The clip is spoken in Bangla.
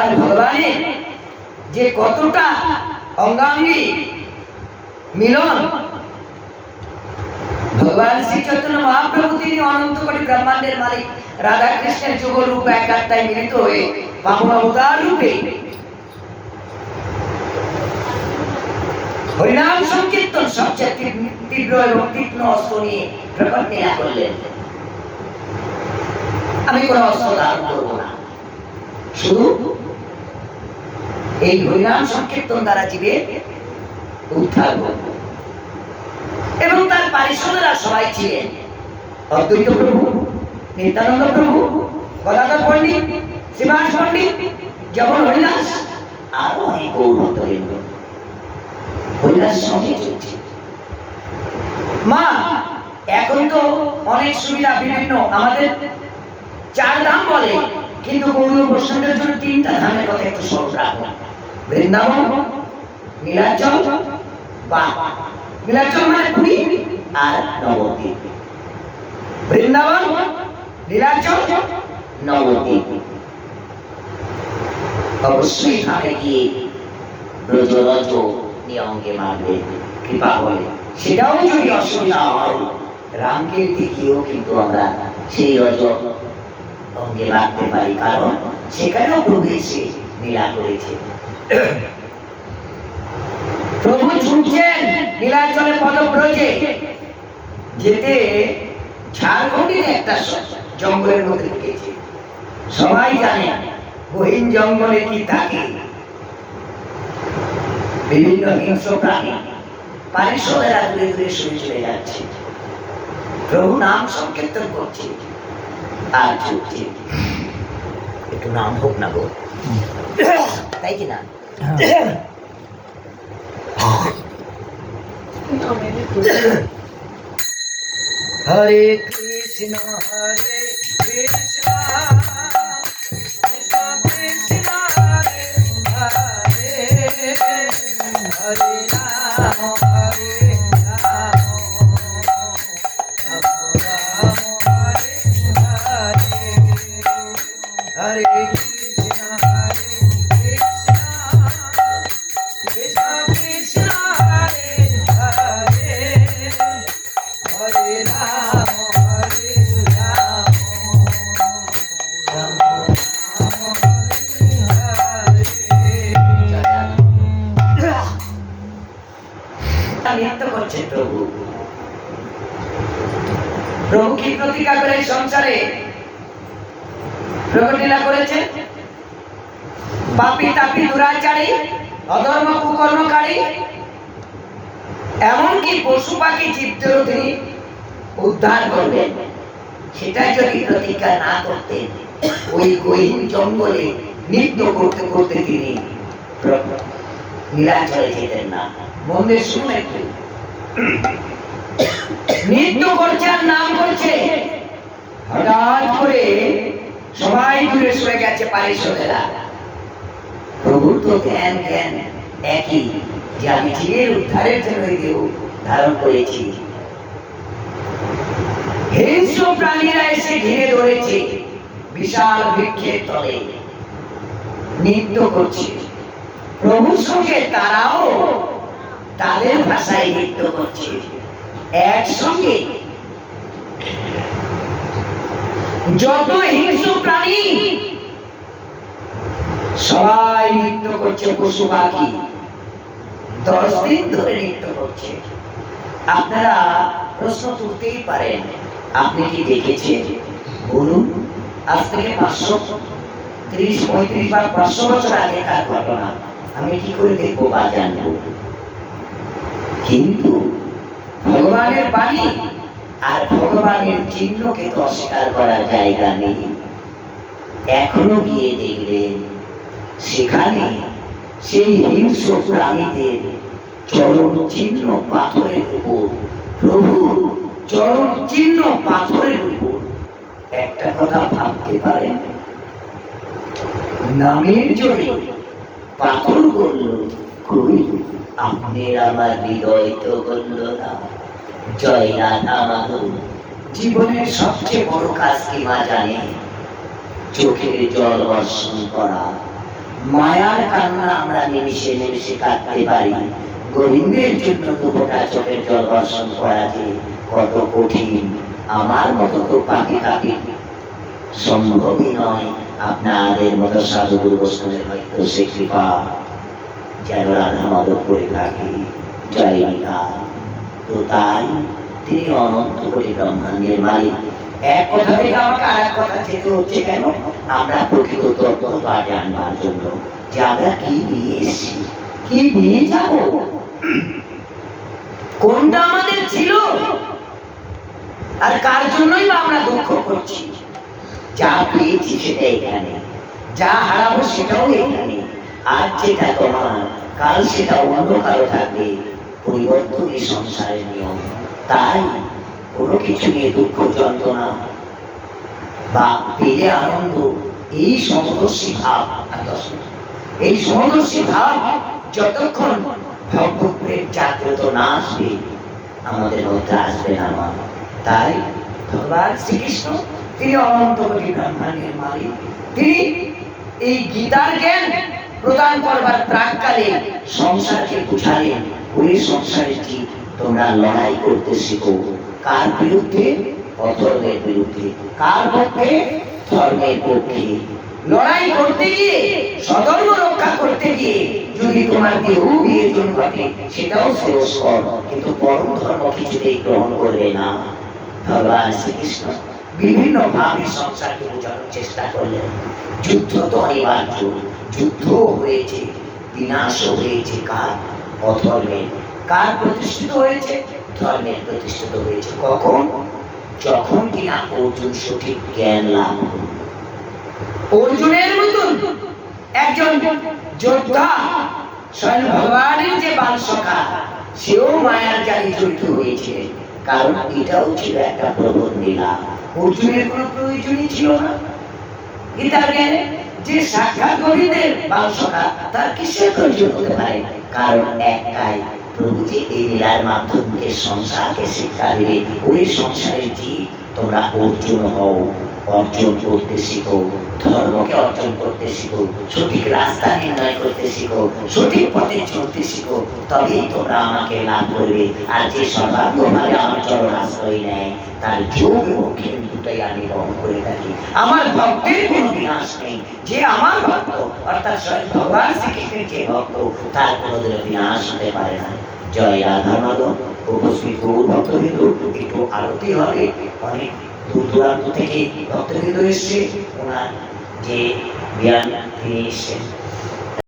আর ভগবানের যে কতটা অঙ্গাঙ্গি মিলন। ভগবান শ্রী চৈতন্য মহাপ্রভু, তিনি অনন্ত কোটি ব্রহ্মাণ্ডের মালিক। রাধা কৃষ্ণের যুগ রূপ একাত্তায় মিলিত হয়ে অবতার রূপে। হরিনাম সংকীর্তন সবচেয়ে তীব্র এবং তীক্ষ্ণ অস্ত্র নিয়ে প্রকট লীলা করলেন। আমি কোনো অস্ত্র ধারণ করব না। শুধু এই হরিনাম সংকীর্তন দ্বারা জীবে উদ্ধার এবং তার পারিষদেরা সবাই ছিলেন। অদ্বৈত প্রভু, নিত্যানন্দ প্রভু, গদাধর পণ্ডিত, শ্রীবাস পণ্ডিত, যেমন হরিদাস, আরও অনেক গৌরবরেন্দ্র হরিদাস সঙ্গে চলছে। মা, এখন তো অনেক সুবিধা বিভিন্ন। আমাদের চার ধাম বলে, কিন্তু গৌরব বৈষ্ণবের জন্য তিনটা ধামের কথা একটু স্মরণ রাখুন বৃন্দাবন নীলাচল বা নীলাচল মানে পুরী আর নবদ্বীপ বৃন্দাবন নীলাচল নবদ্বীপ অবশ্যই ধামে গিয়ে ব্রজরজ নিয়মকে মানবে কৃপা করে সেটাও যদি অসুবিধা হয় রামকীর্তি গিয়েও কিন্তু আমরা সেই রজ অঙ্গে রাখতে পারি কারণ সেখানেও প্রভু এসে লীলা করেছে। প্রভু ছুটছেন নীলাচলে পদব্রজে যেতে ঝাড়খণ্ডের একটা জঙ্গলের মধ্যে ঢুকেছে। সবাই জানে, গহীন জঙ্গলে কি থাকে? বিভিন্ন হিংস্র প্রাণী পারিষদেরা দূরে দূরে শুয়ে চলে যাচ্ছে। প্রভু নাম সংকীর্তন করছে আর ছুটছে একটু নাম হোক না গো। তাই কি না? হরে কৃষ্ণ হরে কৃষ্ণ। সংসারে প্রকটিলা করেছে। পাপি তাপি দুরাচারী, অধর্ম কুকর্মকারী, এমনকি পশু পাখি জীবদেরও তিনি উদ্ধার করবেন সেটা যদি প্রতিজ্ঞা না করতেন, ওই গহীন জঙ্গলে নৃত্য করতে করতে তিনি নীলাচলে যেতেন না। মন্দির একটু। নৃত্য করছে আর নাম করছে হঠাৎ সবাই দূরে সরে গেছে পারিষদেরা। প্রভু তো জ্ঞান জ্ঞান একই, যে আমি উদ্ধারের জন্য ধারণ করেছি। হিংস্র প্রাণীরা এসে ঘিরে ধরেছে বিশাল বৃক্ষের তলে। নৃত্য করছে। প্রভুর সঙ্গে তারাও তাদের ভাষায় নৃত্য করছে। একসঙ্গে যত হিংস্র প্রাণী, সবাই নৃত্য করছে, পশু পাখি। দশ দিন ধরে নৃত্য করছে। আপনারা প্রশ্ন তুলতেই পারেন, আপনি কি দেখেছেন? বলুন, আজ থেকে পাঁচশো ত্রিশ, পঁয়ত্রিশ বা পাঁচশো বছর আগেকার ঘটনা। আমি কি করে দেখব বা জানব? কিন্তু ভগবানের বাণী আর ভগবানের চিহ্নকে তো অস্বীকার করার জায়গা নেই। এখনও গিয়ে দেখলেন সেখানে সেই হিংস্র প্রাণীদের চরণ চিহ্ন পাথরের উপর, প্রভু চরণ চিহ্ন পাথরের উপর। একটা কথা ভাবতে পারেন? নামের জোরে পাথর করল কই আপনি আমার হৃদয় তো করল না। জয় রাধা মাধব জীবনের সবচেয়ে বড় কাজ কি মা জানে? জল বর্ষণ করা। মায়ার কান্না আমরা কাটতে পারি। গোবিন্দের জন্য দুপোটা চোখের জল বর্ষণ করা যে কত কঠিন। আমার মতো তো পাখি পাখি সম্ভবই নয়, আপনাদের মতো সাধুগুরু বৈষ্ণবের হয়তো সে কৃপা। যেন রাধা মাধব করে থাকি। জয় নিকা তো তাই তিনি অনন্ত কোটি ব্রহ্মাণ্ডের মালিক এক কথা থেকে আমাকে আর এক কথা যেতে হচ্ছে কেন? আমরা প্রকৃত তত্ত্বটা জানবার জন্য। যে আমরা কি নিয়ে কি নিয়ে যাব? কোনটা আমাদের ছিল? আর কার জন্যই বা আমরা দুঃখ করছি? যা পেয়েছি সেটা এখানে। যা হারাবো সেটাও এখানে। আজ যেটা তোমার, কাল সেটা অন্য কারও থাকবে। পরিবর্তনই সংসারের নিয়ম। তাই কোনো কিছু নিয়ে দুঃখ, যন্ত্রণা বা পেলে আনন্দ, এই সমদর্শী ভাব এই সমদর্শী ভাব যতক্ষণ ভগবতের জাগ্রত না আসবে, আমাদের মধ্যে আসবে না মা। তাই ভগবান শ্রীকৃষ্ণ, তিনি অনন্ত কোটি ব্রহ্মাণ্ডের মালিক। তিনি এই গীতার জ্ঞান প্রদান করবার প্রাককালে সংসারকে বুঝালেন ওই সংসারে কি তোমরা লড়াই করতে শিখো? কার বিরুদ্ধে? অধর্মের বিরুদ্ধে। কার পক্ষে? ধর্মের পক্ষে। লড়াই করতে গিয়ে সধর্ম রক্ষা করতে গিয়ে যদি তোমার দেহ বিয়েজন ঘটে, সেটাও শেষ কর কিন্তু পরম ধর্ম কিছুতেই গ্রহণ করবে না। ভগবান শ্রীকৃষ্ণ বিভিন্ন ভাবে সংসারকে বোঝানোর চেষ্টা করলেন। যুদ্ধ তো অনিবার্য। যুদ্ধ হয়েছে, বিনাশও হয়েছে, কার? অধর্মের। কার প্রতিষ্ঠিত হয়েছে? ধর্মের প্রতিষ্ঠিত হয়েছে। কখন? যখন কিনা অর্জুন সঠিক জ্ঞান লাভ অর্জুনের মতন একজন যোদ্ধা স্বয়ং ভগবানের যে বালসখা সেও মায়ার জালি জড়িত হয়েছে। কারণ এটাও ছিল একটা প্রবোধ লীলা। অর্জুনের কোনো প্রয়োজনই ছিল না। গীতার জ্ঞানে যে শাখা গভীরের বাংশটা তার কিসের প্রয়োজন হতে পারে? কারণ একাই প্রভু এই লীলার মাধ্যমে সংসারকে শিক্ষা দেবে, ওই সংসারে যে তোমরা অর্জুন হও। অর্জন করতে শিখো, ধর্মকে অর্জন করতে শিখো, সঠিক রাস্তা নির্ণয় করতে শিখো, সঠিক পথে চলতে শিখো, তবেই তোমরা আমাকে লাভ করবে। আর যে সর্বাঙ্গভাবে আমার চরণ আশ্রয় নেয়, তার যোগ আমি গ্রহণ করে থাকি। আমার ভক্তের কোনো বিনাশ নেই। যে আমার ভক্ত, অর্থাৎ ভগবান শ্রীকৃষ্ণের যে ভক্ত, তার বিনাশ হতে পারে না। জয় রাধা একটু আরতি হবে, অনেক দূর দূরান্ত থেকে ভক্তবৃন্দ এসছে। ওনার যে জ্ঞান তিনি এসছেন।